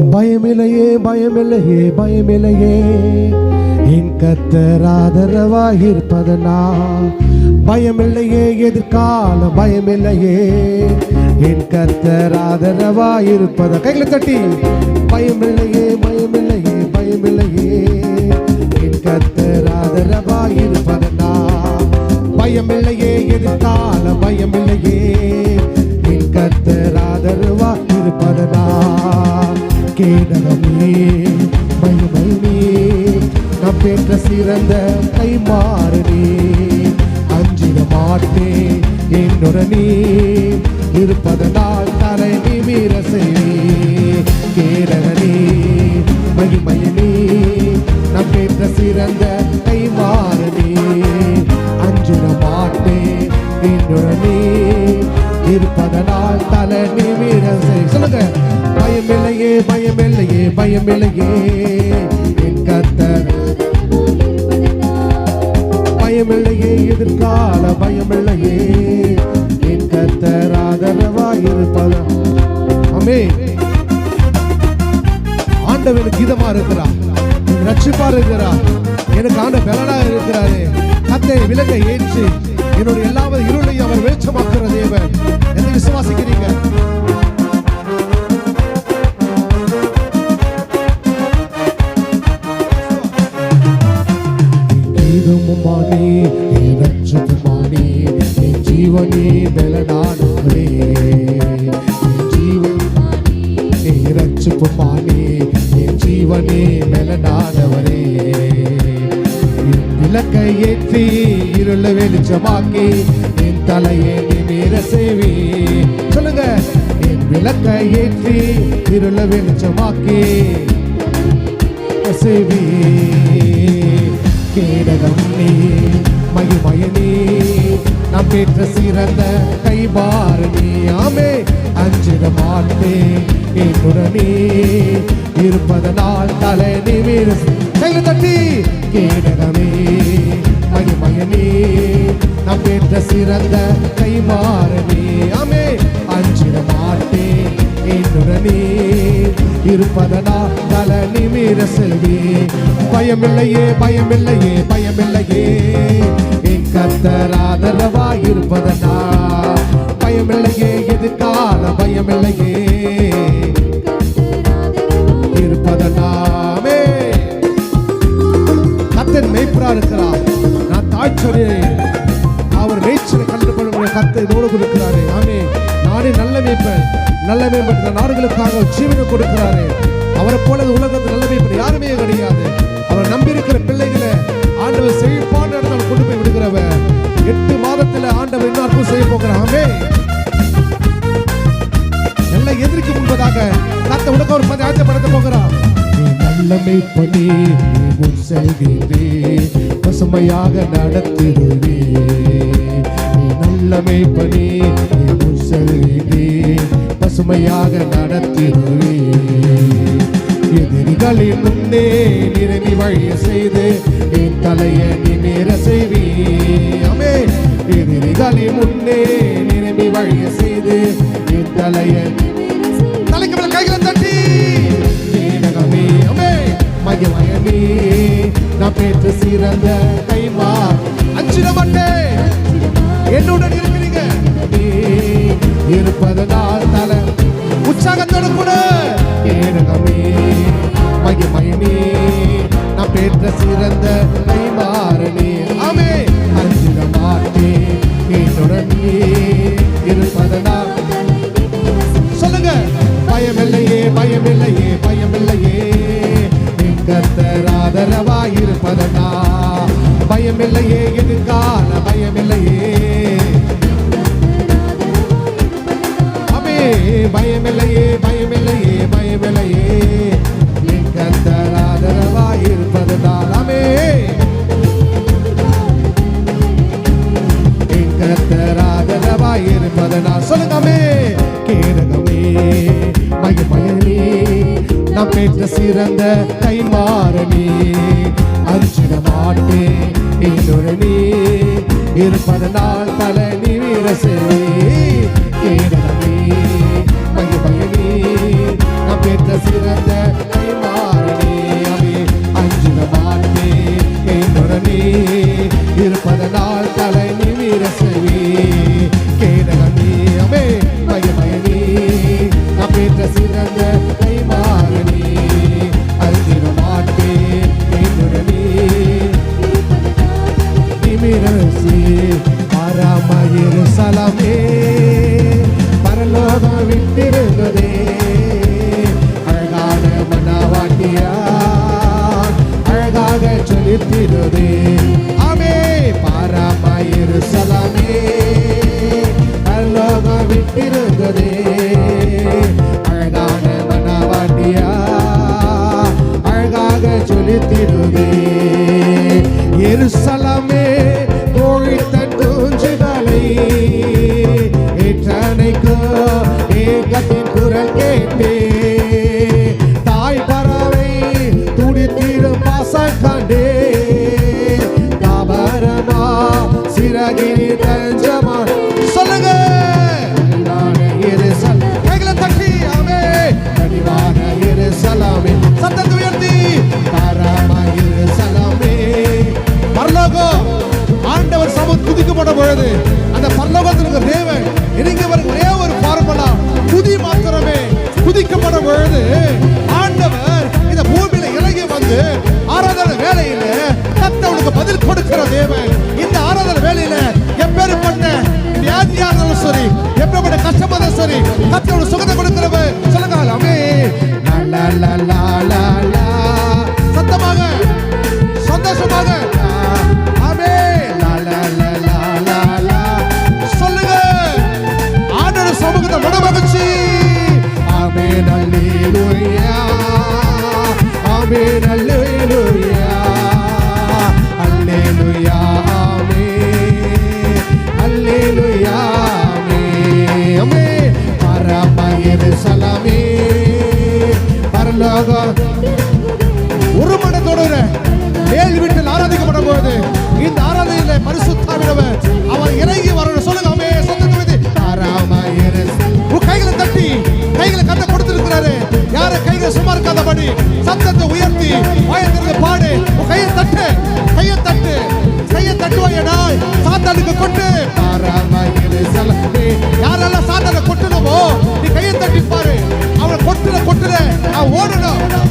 பயமில்லையே பயமில்லையே பயமில்லையே. என் கத்தர் ஆதரவாய் இருப்பதனா பயமில்லையே எதிர்கால பயமில்லையே. என் கத்தர் ஆதரவாய் இருப்பத கைகளை தட்டி பய கேடகமே மகிமையே நம் பெற்ற சிறந்த கை மாறுனே அஞ்சிட மாட்டேன் என்னுடனே இருப்பதனால் தரை நிமிர கேரளனே கேடகனே மகிமையனே நம் பெற்ற சிறந்த கை மாறுனே அஞ்சிட மாட்டேன் என்னுடனே இருப்பதனால் தலை நிமிர சொல்லுங்க பயமில்லையே பயமில்லை பயமில்லையே. என் கத்தர் பயமில்லையே எதிர்கால பயமில்லையே. என் கத்தர் ஆதரவாயிருப்பதா? அமே ஆண்டவனுக்கு இதமா இருக்கிறார். ரட்சிப்பா இருக்கிறார். எனக்கு ஆண்ட பலனா இருக்கிறாரு. கத்தை விலக ஏற்றி என்னுடைய எல்லாவது இருளையும் அவர் வெளிச்சமாக்குற தேவன். எதை விசுவாசிக்கிறீங்க. கீதமுமானே என் ரட்சகமானே என் ஜீவனே பலனானவரே என் ஜீவன் என் ரட்சகமானே என் ஜீவனே பலனானவரே விளக்கை ஏற்றி இருள வெளிச்சமாக்கி என் தலையை நிமிர செய்வி. சொல்லுங்க. என் விளக்கை ஏற்றி இருள வெளிச்சமாக்கி செய்வி. பெற்ற சிறந்த கைபாரணி ஆமே அஞ்சிட மாட்டேன் என்னுடனே. இருப்பதனால் தலை நிமிர் கையில் தட்டி கேடகமே. மணிமயனே நாம் பெற்ற சிறந்த கைமாறனே ஆமே அஞ்சிட மாட்டேன் என்னுடனே. இருப்பதனா தல நிமிர செல்வி. பயமில்லையே பயமில்லையே பயமில்லையே. என் கத்தர் இருப்பதனா பயமில்லையே எதிர்கால பயமில்லையே. இருப்பதனாமே கத்தன் மெய்ப்பரா இருக்கிறார். நான் தாய்ச்சொலி அவர் மேய்ச்சலை கண்டுபிடிக்கிற கத்தை இதோடு கொடுக்கிறாரே. ஆமே நானே நல்ல மேய்ப்பன். நல்ல மேம்பட்ட நாடுகளுக்காக ஜீவனை கொடுக்கிறாரே. அவரை போல உலகத்தில் நல்ல மேய்ப்பன் யாருமே கிடையாது. அவர் நம்பியிருக்கிற பிள்ளைகளை ஆண்டவர் செழிப்பான இடத்தில் நீ பசுமையாக நடத்திடுவே நீ நல்ல மெய்ப்பனே நீ பசுமையாக நடத்திடுவே எதிரிகளின் முன்னே நிரம்பி வழிய செய்து என் தலையை நிமிர செய்வே. அமே எதிரிகளின் முன்னே நிரம்பி வழிய செய்து என் தலையை தலைக்கு மகிமயமே. நான் பெற்று சிறந்த கைமா அஞ்சிட மாட்டேன் ராஜாவா இருப்பது நான் சொல்லுங்கமே கேளுங்கமே மகிமயனே நான் பெற்ற சிறந்த கைமாறனே அரிச்சிட மாட்டேன் இன்னொரு நீ இருப்பது நான் தலை நீ வீர செல்வி கேளுங்கமே மகிமயனே நான் பெற்ற சிறந்த கைமாறனே அவே அஞ்சிட மாட்டேன் இன்னொரு இருக்கிறதே அவே பாராமாயிருசலாமே நல்லோகம் விட்டிருந்ததே. தேவன். இந்த ஆராதனை வேலையில எப்பேற்பட்ட வியாதியா இருந்தாலும் சரி எப்பேற்பட்ட கஷ்டமா இருந்தாலும் சரி கத்தோட சுகத்தை கொடுக்கிறவர் சொல்லுங்க அமே சத்தமாக சந்தோஷமாக. ஆமே சொல்லுங்க. ஆண்டோட சமூகத்தை மனமகிழ்ச்சி. ஆமே நல்லேலூயா ஆமே இல்லாதா? ஒரு மனத்தோடு மேல் வீட்டில் ஆராதிக்கப்படும் போது இந்த ஆராதனையில பரிசுத்தாவிடவர் அவர் இறங்கி வரணும். சொல்லுங்க அமே சொந்தத்தை உன் கைகளை தட்டி கைகளை கத்த கொடுத்திருக்கிறாரு. யார? கைகளை சும்மா இருக்காதபடி சத்தத்தை உயர்த்தி வாயத்திற்கு பாடு. உன் கையை தட்டு கையை தட்டு கையை தட்டுவாயடா. சாத்தானுக்கு கொட்டு. யாரெல்லாம் சாத்தானை கொட்டுனவோ நீ கையை தட்டி பாரு. கொட்டுல கொட்டுற. I want to know.